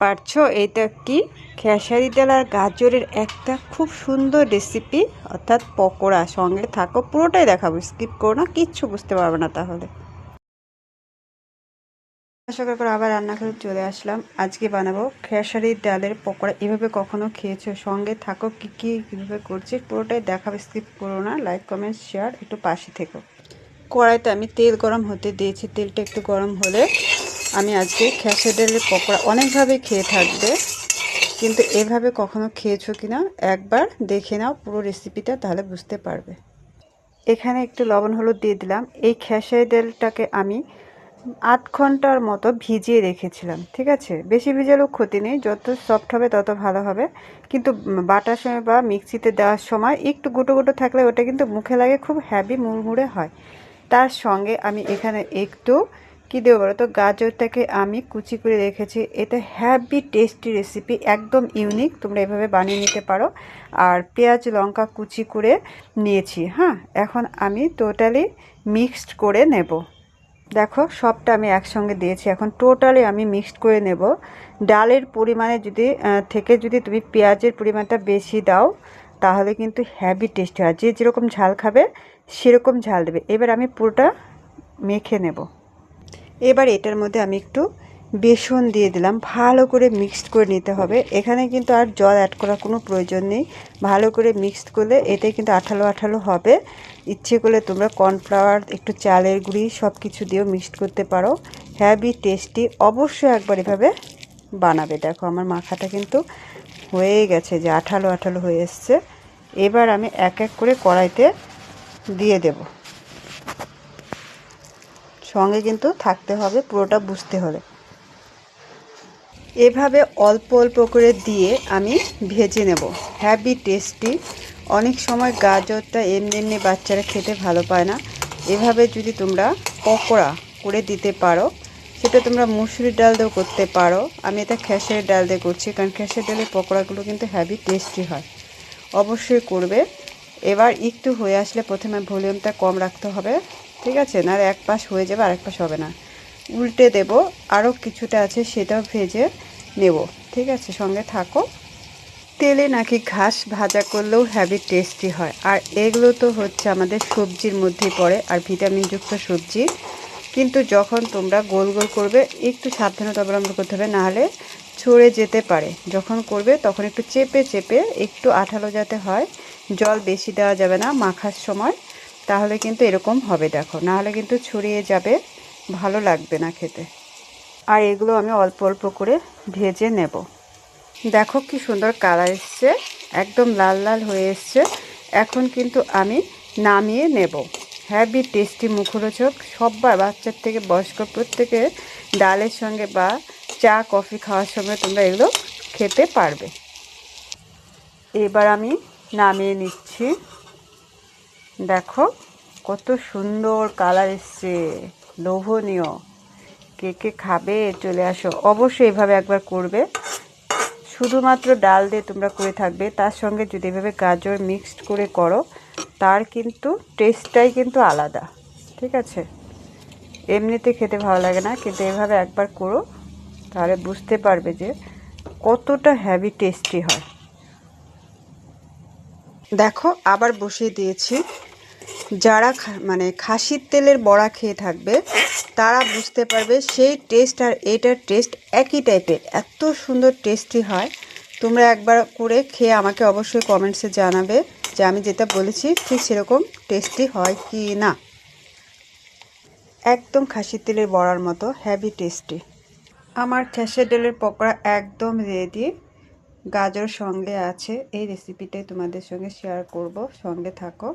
পারছ? এটা কি? খেসারি ডাল আর গাজরের একটা খুব সুন্দর রেসিপি অর্থাৎ পকোড়া। সঙ্গে থাকো, পুরোটাই দেখাবো। স্কিপ করো না, কিচ্ছু বুঝতে পারবে না তাহলে। সকাল করে আবার রান্নাঘরে চলে আসলাম। আজকে বানাবো খেসারি ডালের পকোড়া। এভাবে কখনো খেয়েছো? সঙ্গে থাকো, কি কি কীভাবে করছি পুরোটাই দেখাবো স্কিপ করো না। লাইক কমেন্ট শেয়ার একটু পাশে থেকো। কড়াইতে আমি তেল গরম হতে দিয়েছি। তেলটা একটু গরম হলে আমি আজকে খেসে ডালের পকোড়া অনেকভাবে খেয়ে থাকবে। কিন্তু এভাবে কখনো খেয়েছো কিনা, একবার দেখে নাও পুরো রেসিপিটা তাহলে বুঝতে পারবে। এখানে একটু লবণ হলুদ দিয়ে দিলাম। এই খেসারি ডালটাকে আমি আধ ঘণ্টার মতো ভিজিয়ে রেখেছিলাম, ঠিক আছে? বেশি ভিজালেও ক্ষতি নেই, যত সফট হবে তত ভালো হবে। কিন্তু বাটার সময় বা মিক্সিতে দেওয়ার সময় একটু গুঁটো গুঁটো থাকলে ওটা কিন্তু মুখে লাগে, খুব হ্যাভি মুড়মুড়ে হয়। তার সঙ্গে আমি এখানে একটু কী দেবো বলো তো? গাজরটাকে আমি কুচি করে রেখেছি। এটা হ্যাভি টেস্টি রেসিপি একদম ইউনিক তোমরা এভাবে বানিয়ে নিতে পারো। আর পেঁয়াজ, লঙ্কা কুচি করে নিয়েছি হ্যাঁ? এখন আমি টোটালি মিক্সড করে নেব। দেখো, সবটা আমি একসঙ্গে দিয়েছি। এখন টোটালি আমি মিক্সড করে নেব। ডালের পরিমাণে যদি থেকে যদি তুমি পেঁয়াজের পরিমাণটা বেশি দাও, তাহলে কিন্তু হ্যাভি টেস্টি হয়। যে যেরকম ঝাল খাবে, সেরকম ঝাল দেবে। এবার আমি পুরোটা মেখে নেব। এবার এটার মধ্যে আমি একটু বেসন দিয়ে দিলাম। ভালো করে মিক্সড করে নিতে হবে। এখানে কিন্তু আর জল অ্যাড করার কোনো প্রয়োজন নেই। ভালো করে মিক্সড করলে এটাই কিন্তু আঠালো আঠালো হবে। ইচ্ছে করলে তোমরা কর্নফ্লাওয়ার একটু চালের গুঁড়ি সব কিছু দিয়েও মিক্সড করতে পারো। হ্যাভি টেস্টি অবশ্যই একবার এভাবে বানাবে। দেখো আমার মাখাটা কিন্তু হয়ে গেছে যে আঠালো আঠালো হয়ে এসছে। এবার আমি এক এক করে কড়াইতে দিয়ে দেব। সঙ্গে কিন্তু থাকতে হবে, পুরোটা বুঝতে হলে এভাবে অল্প অল্প করে দিয়ে আমি ভেজে নেব। হ্যাভি টেস্টি অনেক সময় গাজরটা এমনি এমনি বাচ্চারা খেতে ভালো পায় না। এভাবে যদি তোমরা পকোড়া করে দিতে পারো, সেটা তোমরা মুসুরির ডাল দিয়েও করতে পারো। আমি এটা খেসের ডাল দিয়ে করছি, কারণ খেসের ডালের পকোড়াগুলো কিন্তু হ্যাভি টেস্টি হয়। অবশ্যই করবে। এবার একটু হয়ে আসলে প্রথমে ভলিউমটা কম রাখতে হবে। ঠিক আছে? না এক পাশ হয়ে যাবে আর এক পাশ হবে না। উল্টে দেব আরও কিছুটা আছে সেটাও ভেজে নেব। ঠিক আছে, সঙ্গে থাকো। তেলে নাকি ঘাস ভাজা করলেও হ্যাভি টেস্টি হয়। আর এগুলো তো হচ্ছে আমাদের সবজির মধ্যেই পড়ে, আর ভিটামিনযুক্ত সবজি। কিন্তু যখন তোমরা গোল গোল করবে, একটু সাবধানতা অবলম্বন করতে হবে নাহলে ছড়ে যেতে পারে। যখন করবে, তখন একটু চেপে চেপে একটু আঠালো যাতে হয়, জল বেশি দেওয়া যাবে না, মাখার সময়। তাহলে কিন্তু এরকম হবে, দেখো। নাহলে কিন্তু ছড়িয়ে যাবে, ভালো লাগবে না খেতে। আর এগুলো আমি অল্প অল্প করে ভেজে নেব। দেখো কি সুন্দর কালার এসছে, একদম লাল লাল হয়ে এসছে। এখন কিন্তু আমি নামিয়ে নেব। হ্যাভি টেস্টি মুখরোচক, সব্বার বাচ্চার থেকে বয়স্ক প্রত্যেকে ডালের সঙ্গে বা চা, কফি খাওয়ার সময় তোমরা এগুলো খেতে পারবে। এবার আমি নামিয়ে নিচ্ছি। দেখো, কত সুন্দর কালার এসছে। লোভনীয়। কে কে খাবে চলে আসো। অবশ্যই এভাবে একবার করবে। শুধুমাত্র ডাল দিয়ে তোমরা করে থাকবে। তার সঙ্গে যদি এভাবে গাজর মিক্সড করে করো, তার কিন্তু টেস্টটাই কিন্তু আলাদা। ঠিক আছে? এমনিতে খেতে ভালো লাগে না, কিন্তু এভাবে একবার করো, তাহলে বুঝতে পারবে যে কতটা হ্যাভি টেস্টি হয়। দেখো, আবার বসিয়ে দিয়েছি। যারা মানে খাসির তেলের বড়া খেয়ে থাকবে, তারা বুঝতে পারবে সেই টেস্ট আর এটার টেস্ট একই টাইপের এত সুন্দর টেস্টি হয়। তোমরা একবার করে খেয়ে আমাকে অবশ্যই কমেন্টসে জানাবে যে আমি যেটা বলেছি, ঠিক সেরকম টেস্টি হয় কি না। একদম খাসির তেলের বড়ার মতো হ্যাভি টেস্টি আমার খেসের তেলের পকোড়া একদম রেডি গাজর সঙ্গে আছে এই রেসিপিটাই তোমাদের সঙ্গে শেয়ার করব। সঙ্গে থাকো।